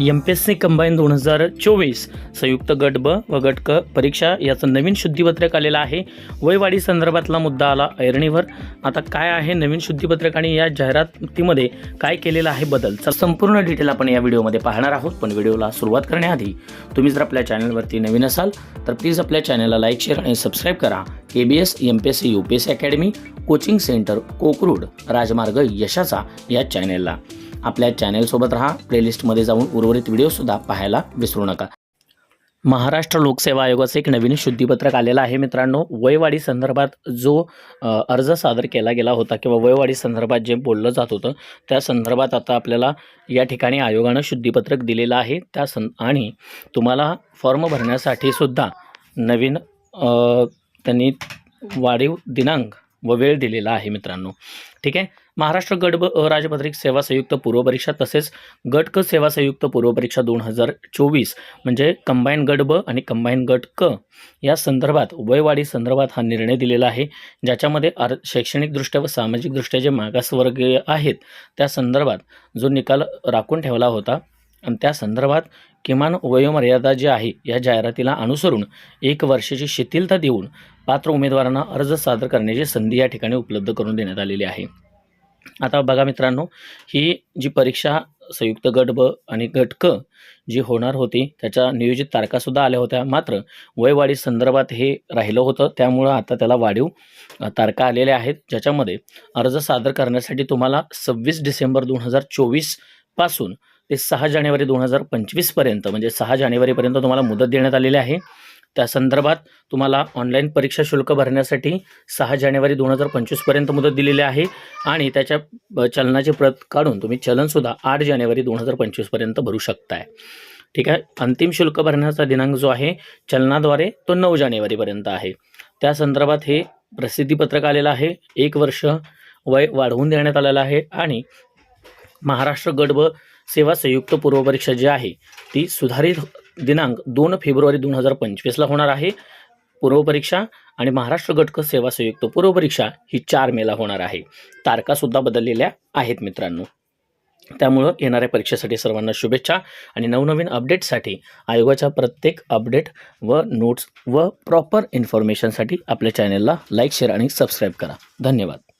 M P S C combine दोन हजार चोवीस. संयुक्त गट ब व गट क परीक्षा याचं नवीन शुद्धीपत्रक आलेलं आहे. वयवाढी संदर्भातला मुद्दा आला ऐरणीवर. आता काय आहे नवीन शुद्धीपत्रक आणि या जाहिरातीमध्ये काय केलेलं आहे बदल? तर संपूर्ण डिटेल आपण या व्हिडिओमध्ये पाहणार आहोत. पण व्हिडिओला सुरुवात करण्याआधी तुम्ही जर आपल्या चॅनलवरती नवीन असाल तर प्लीज आपल्या चॅनलला लाईक शेअर आणि सबस्क्राईब करा. A B S M P S C U P S C academy coaching centre Kokrud राजमार्ग यशाचा या चॅनेलला. आपल्या चॅनेलसोबत राहा. प्लेलिस्टमध्ये जाऊन उर्वरित व्हिडिओसुद्धा पाहायला विसरू नका. महाराष्ट्र लोकसेवा आयोगाचं एक नवीन शुद्धीपत्रक आलेलं आहे मित्रांनो. वयवाढी संदर्भात जो अर्ज सादर केला गेला होता किंवा वयवाढी संदर्भात जे बोललं जात होतं त्या संदर्भात आता आपल्याला या ठिकाणी आयोगानं शुद्धीपत्रक दिलेलं आहे. त्या सं आणि तुम्हाला फॉर्म भरण्यासाठी सुद्धा नवीन त्यांनी वाढीव दिनांक व वेळ दिलेला आहे मित्रांनो. ठीक आहे? महाराष्ट्र गट राजपत्रिक अ सेवा संयुक्त पूर्वपरीक्षा तसेच गट क सेवा संयुक्त पूर्वपरीक्षा दोन हजार चोवीस म्हणजे कंबाईन गट ब आणि कंबाईन गट क या संदर्भात वयवाढी संदर्भात हा निर्णय दिलेला आहे ज्याच्यामध्ये आर शैक्षणिकदृष्ट्या व सामाजिकदृष्ट्या जे मागासवर्गीय आहेत त्या संदर्भात जो निकाल राखून ठेवला होता आणि त्या संदर्भात किमान वयोमर्यादा जी आहे या जाहिरातीला अनुसरून एक वर्षाची शिथिलता देऊन पात्र उमेदवारांना अर्ज सादर करण्याची संधी या ठिकाणी उपलब्ध करून देण्यात आलेली आहे. आता बघा मित्रांनो ही जी परीक्षा संयुक्त गट ब आणि गट क जी होणार होती त्याच्या नियोजित तारखासुद्धा आल्या होत्या. मात्र वयवाढी संदर्भात हे राहिलं होतं. त्यामुळं आता त्याला वाढीव तारखा आलेल्या आहेत ज्याच्यामध्ये अर्ज सादर करण्यासाठी तुम्हाला सव्वीस डिसेंबर दोन हजार चोवीसपासून ते सहा जानेवारी दोन हजार पंचवीसपर्यंत म्हणजे सहा जानेवारीपर्यंत तुम्हाला मुदत देण्यात आलेली आहे. त्या संदर्भात तुम्हाला ऑनलाईन परीक्षा शुल्क भरण्यासाठी सहा जानेवारी दोन हजार पंचवीसपर्यंत मुदत दिलेली आहे आणि त्याच्या चलनाची प्रत काढून तुम्ही चलनसुद्धा आठ जानेवारी दोन हजार पंचवीसपर्यंत भरू शकताय. ठीक आहे? अंतिम शुल्क भरण्याचा दिनांक जो आहे चलनाद्वारे तो नऊ जानेवारीपर्यंत आहे. त्या संदर्भात हे प्रसिद्धीपत्रक आलेलं आहे. एक वर्ष वय वाढवून देण्यात आलेलं आहे आणि महाराष्ट्र गट व सेवा संयुक्त पूर्वपरीक्षा जी आहे ती सुधारित दिनांक दोन फेब्रुवारी दोन हजार पंचवीसला होणार आहे. पूर्वपरीक्षा आणि महाराष्ट्र गटक सेवा संयुक्त पूर्वपरीक्षा ही चार मेला होणार आहे. तारखासुद्धा बदललेल्या आहेत मित्रांनो. त्यामुळं येणाऱ्या परीक्षेसाठी सर्वांना शुभेच्छा आणि नवनवीन अपडेटसाठी आयोगाच्या प्रत्येक अपडेट व नोट्स व प्रॉपर इन्फॉर्मेशनसाठी आपल्या चॅनेलला लाईक शेअर आणि सबस्क्राईब करा. धन्यवाद.